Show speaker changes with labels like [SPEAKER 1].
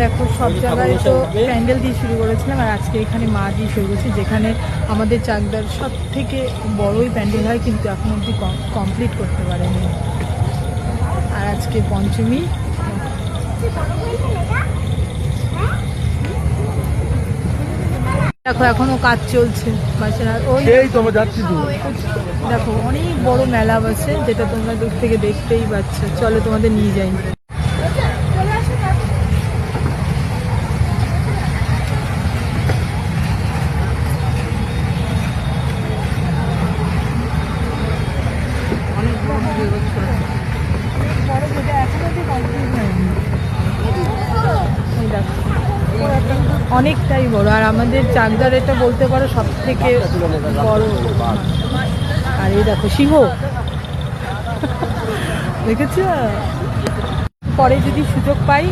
[SPEAKER 1] দেখো সব জায়গায় তো প্যান্ডেল দিয়ে শুরু করেছিলাম আর আজকে এখানে মা দিয়ে শুরু করেছি যেখানে আমাদের চাকদার সব থেকে বড়ই প্যান্ডেল হয় কিন্তু এখন অবধি কমপ্লিট করতে পারেনি। আর আজকে পঞ্চমী। দেখো এখনও কাজ চলছে। ওই দেখো অনেক বড় মেলা বসে যেটা তোমরা দূর থেকে দেখতেই পাচ্ছ। চলো তোমাদের নিয়ে যাই অনেক বড় মেলা বসে। বড় যেটা এখনও অব্দি complete হয়নি। এই দেখো। অনেকটাই বড়। আর আমাদের চাকদার এটা বলতে পারো সব থেকে বড়। আর এই দেখো, সিংহ। দেখেছ? পরে যদি সুযোগ পাই।